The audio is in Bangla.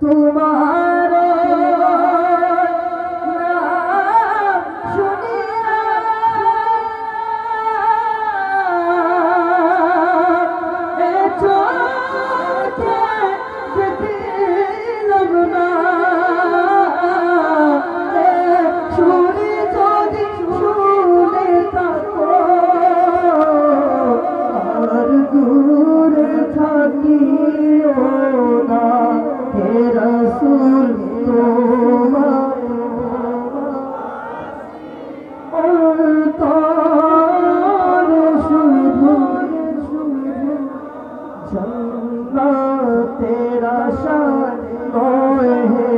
তোমার چلنا تیرا شان موئے ہے